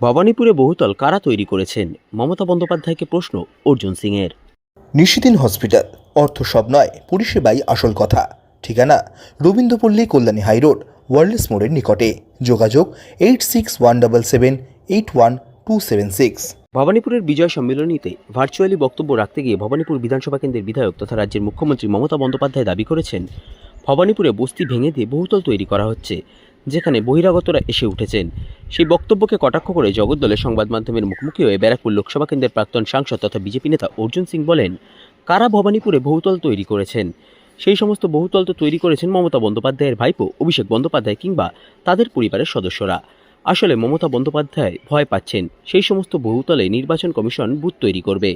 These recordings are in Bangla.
ভবানীপুরে বহুতল কারা তৈরি করেছেন? মমতা বন্দ্যোপাধ্যায়কে প্রশ্ন অর্জুন সিংয়ের। নিশিদিন হসপিটাল অর্থ সব নয় পরিষেবাই আসল কথা। ঠিকানা রবীন্দ্রপল্লী কল্যাণী হাইরোড ওয়ার্ল্ডস মোড়ের নিকটে। যোগাযোগ eight six one double seven eight one two seven six. ভবানীপুরের বিজয় সম্মেলনীতে ভার্চুয়ালি বক্তব্য রাখতে গিয়ে ভবানীপুর বিধানসভা কেন্দ্রের বিধায়ক তথা রাজ্যের মুখ্যমন্ত্রী মমতা বন্দ্যোপাধ্যায় দাবি করেছেন ভবানীপুরে বস্তি ভেঙে দিয়ে বহুতল তৈরি করা হচ্ছে। যেখানে বহিরাগতরা এসে উঠেছেন। সেই বক্তব্যকে কটাক্ষ করে জগদ্দলের সংবাদ মাধ্যমের মুখোমুখি হয়ে ব্যারাকপুর লোকসভা কেন্দ্রের প্রাক্তন সাংসদ তথা বিজেপি নেতা অর্জুন সিং বলেন, কারা ভবানীপুরে বহুতল তৈরি করেছেন? সেই সমস্ত বহুতল তো তৈরি করেছেন মমতা বন্দ্যোপাধ্যায়ের ভাইপো, অভিষেক বন্দ্যোপাধ্যায় কিংবা তাদের পরিবারের সদস্যরা। আসলে মমতা বন্দ্যোপাধ্যায় ভয় পাচ্ছেন, সেই সমস্ত বহুতলে নির্বাচন কমিশন বুথ তৈরি করবে।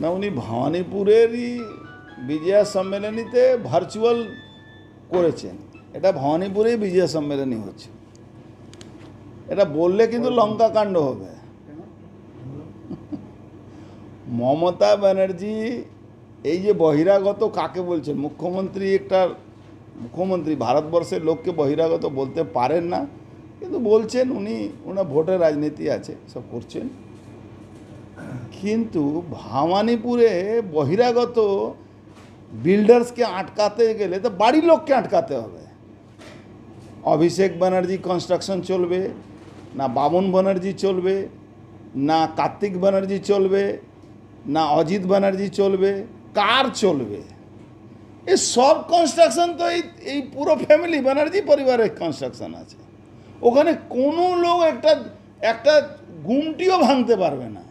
না, উনি ভবানীপুরেরই বিজয়া সম্মেলনীতে ভার্চুয়াল করেছেন। এটা ভবানীপুরেই বিজয়া সম্মেলনী হচ্ছে। এটা বললে কিন্তু লঙ্কা কাণ্ড হবে। মমতা ব্যানার্জি, এই যে বহিরাগত কাকে বলছেন? মুখ্যমন্ত্রী একটা, মুখ্যমন্ত্রী ভারতবর্ষের লোককে বহিরাগত বলতে পারেন না, কিন্তু বলছেন উনি, ওনার ভোটের রাজনীতি আছে, সব করছেন। কিন্তু ভামানিপুরে বহিরাগত বিল্ডার্সকে আটকাতে গেলে, তো বাড়ির লোককে আটকাতে হবে। অভিষেক ব্যানার্জি কনস্ট্রাকশন চলবে, না বামন ব্যানার্জি চলবে, না কার্তিক ব্যানার্জি চলবে, না অজিত ব্যানার্জি চলবে, কার চলবে? এই সব কনস্ট্রাকশন তো এই এই পুরো ফ্যামিলি ব্যানার্জি পরিবারের কনস্ট্রাকশন আছে। ওখানে কোনো লোক একটা একটা গুমটিও ভাঙতে পারবে না।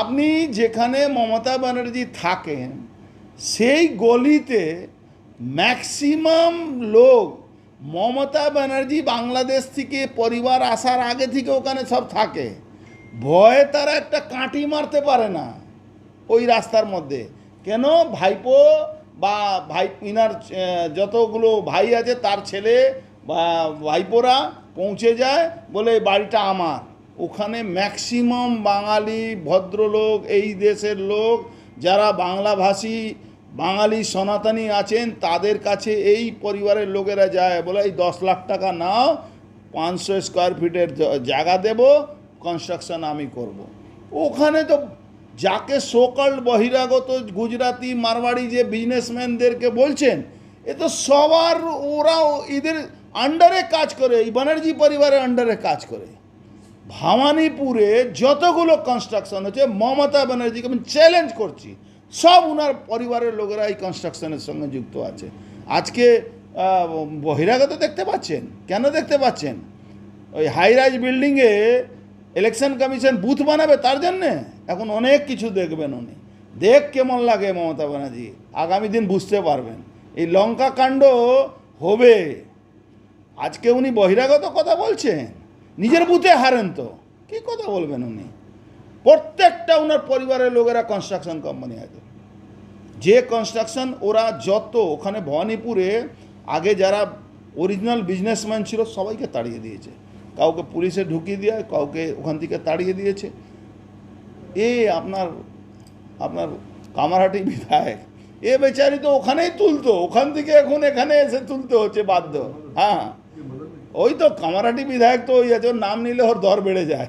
আপনি যেখানে মমতা ব্যানার্জি থাকেন, সেই গলিতে ম্যাক্সিমাম লোক মমতা ব্যানার্জি বাংলাদেশ থেকে পরিবার আসার আগে থেকে ওখানে সব থাকে। ভয়ে তারা একটা কাঁটি মারতে পারে না ওই রাস্তার মধ্যে। কেন? ভাইপো বা ভাই ইনার যতগুলো ভাই আছে তার ছেলে বা ভাইপোরা পৌঁছে যায় বলে "এই বাড়িটা আমার। ওখানে ম্যাক্সিমাম বাঙালি ভদ্রলোক, এই দেশের লোক যারা বাংলাভাষী বাঙালি সনাতনী আছেন, তাদের কাছে এই পরিবারের লোকেরা যায়, বলে এই দশ লাখ টাকা নাও, পাঁচশো স্কোয়ার ফিটের জায়গা দেব কনস্ট্রাকশন আমি করব। ওখানে তো যাকে সোকাল বহিরাগত গুজরাতি মারবাড়ি যে বিজনেসম্যানদেরকে বলছেন, এ তো সবার ওরা এদের আন্ডারে কাজ করে, এই ব্যানার্জি পরিবারের আন্ডারে কাজ করে ভামানিপুরে যতগুলো কনস্ট্রাকশন হচ্ছে, মমতা ব্যানার্জিকে আমি চ্যালেঞ্জ করছি সব উনার পরিবারের লোকেরা এই কনস্ট্রাকশনের সঙ্গে যুক্ত আছে। আজকে বহিরাগত দেখতে পাচ্ছেন? কেন দেখতে পাচ্ছেন? ওই হাইরাইজ বিল্ডিংয়ে ইলেকশন কমিশন বুথ বানাবে তার জন্যে? এখন অনেক কিছু দেখবেন উনি। দেখ কেমন লাগে মমতা ব্যানার্জি। আগামী দিন বুঝতে পারবেন। এই লঙ্কা কাণ্ড হবে। আজকে উনি বহিরাগত কথা বলছেন। নিজের বুথে হারেন তো। কি কথা বলবেন উনি? প্রত্যেকটা ওনার পরিবারের লোকেরা কনস্ট্রাকশন কোম্পানি আছে। যে কনস্ট্রাকশন ওরা যত ওখানে ভবানীপুরে, আগে যারা অরিজিনাল বিজনেসম্যান ছিল, সবাইকে তাড়িয়ে দিয়েছে। কাউকে পুলিশে ঢুকিয়ে দিয়ে কাউকে ওখান থেকে তাড়িয়ে দিয়েছে। এ আপনার আপনার কামারহাটি বিধায়ক, এ বেচারি তো ওখানেই তুলতো, ওখান থেকে এখন এখানে এসে তুলতে হচ্ছে বাধ্য। হ্যাঁ ওই তো কামারহাটি বিধায়ক তো ওই আছে ওর নাম নিলে ওর দর বেড়ে যায়।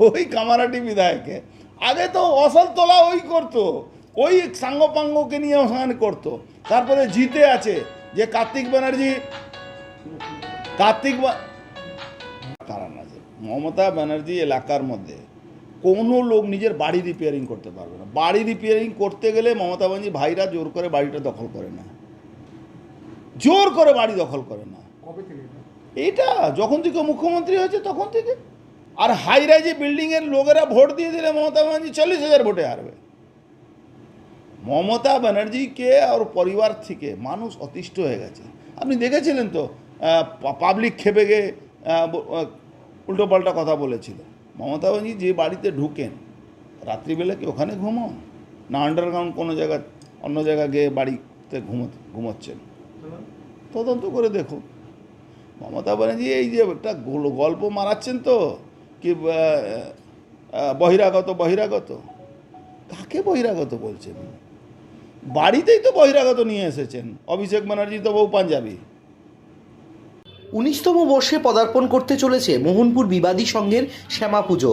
ওই কামারাটি বিধায়কে আগে তো অসল তোলা ওই করতো ওই সাঙ্গপাঙ্গকে নিয়ে ওখানে করতো। তারপরে জিতে আছে যে কার্তিক ব্যানার্জি কার্তিক বা- কারণ আছে মমতা ব্যানার্জি এলাকার মধ্যে কোনো লোক নিজের বাড়ি রিপেয়ারিং করতে পারবে না। বাড়ি রিপেয়ারিং করতে গেলে মমতা ব্যানার্জি ভাইরা জোর করে বাড়িটা দখল করে না। জোর করে বাড়ি দখল করে না। এইটা যখন থেকে মুখ্যমন্ত্রী হয়েছে তখন থেকে। আর হাই রাইজে বিল্ডিংয়ের লোকেরা ভোট দিয়ে দিলে মমতা ব্যানার্জি চল্লিশ হাজার ভোটে হারবে। মমতা ব্যানার্জিকে আর পরিবার থেকে? মানুষ অতিষ্ঠ হয়ে গেছে। আপনি দেখেছিলেন তো পাবলিক খেপে গিয়ে উল্টো পাল্টা কথা বলেছিল। মমতা ব্যানার্জি যে বাড়িতে ঢুকেন, রাত্রিবেলা কি ওখানে ঘুমো না আন্ডারগ্রাউন্ড কোনো জায়গা, অন্য জায়গা গিয়ে বাড়িতে ঘুমো, ঘুমোচ্ছেন? তদন্ত করে দেখুন। মমতা ব্যানার্জি এই যে একটা গোল- গল্প মারাচ্ছেন তো কি বহিরাগত বহিরাগত? কাকে বহিরাগত বলছেন? বাড়িতেই তো বহিরাগত নিয়ে এসেছেন। অভিষেক ব্যানার্জি তো বউ পাঞ্জাবি। উনিশতম বর্ষে পদার্পণ করতে চলেছে মোহনপুর বিবাদী সংঘের শ্যামা পুজো